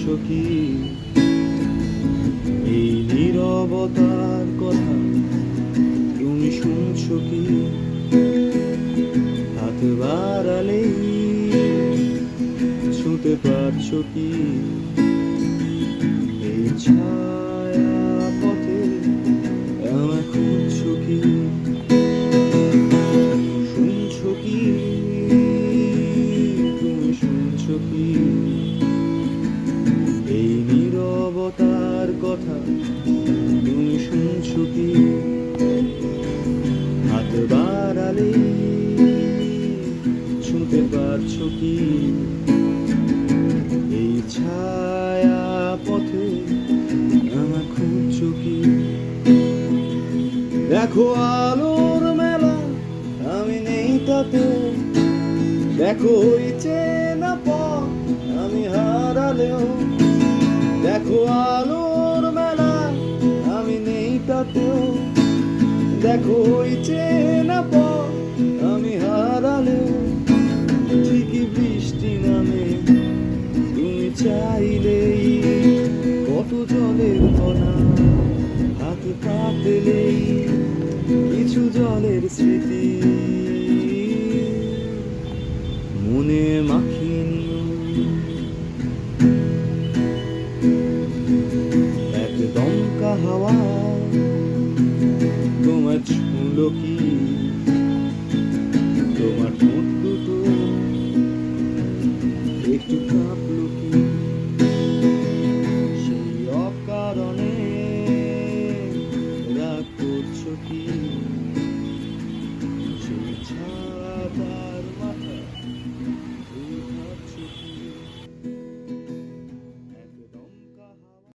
বলছো কি? এই নিরবতার কথা তুমি শুনছ কি? হাত বাড়ালেই ছুঁতে পারছ কি? এই ছায়া পথে আমার খুঁজছো কি? শুনছো কি? তুমি শুনছ কি? নীরবতার কথা তুমি শুনছো কি? হাত বাড়ালে ছুঁতে পারছ কি? এই ছায়া পথে আমার খুঁজছো কি? দেখো আলোর মেলা, আমি নেই তাতে। দেখো ওই চেনা পথ, আমি হারালেও দেখো আলোর মেলা, আমি নেই তাতেও। দেখো ওই চেনা পথ, আমি হারালেও ঠিকই বৃষ্টি নামে। তুমি চাইলেই কত জলের কণা, হাত কাটলেই কিছু জলের স্মৃতি। का हवा। तुम अच्छू लोकी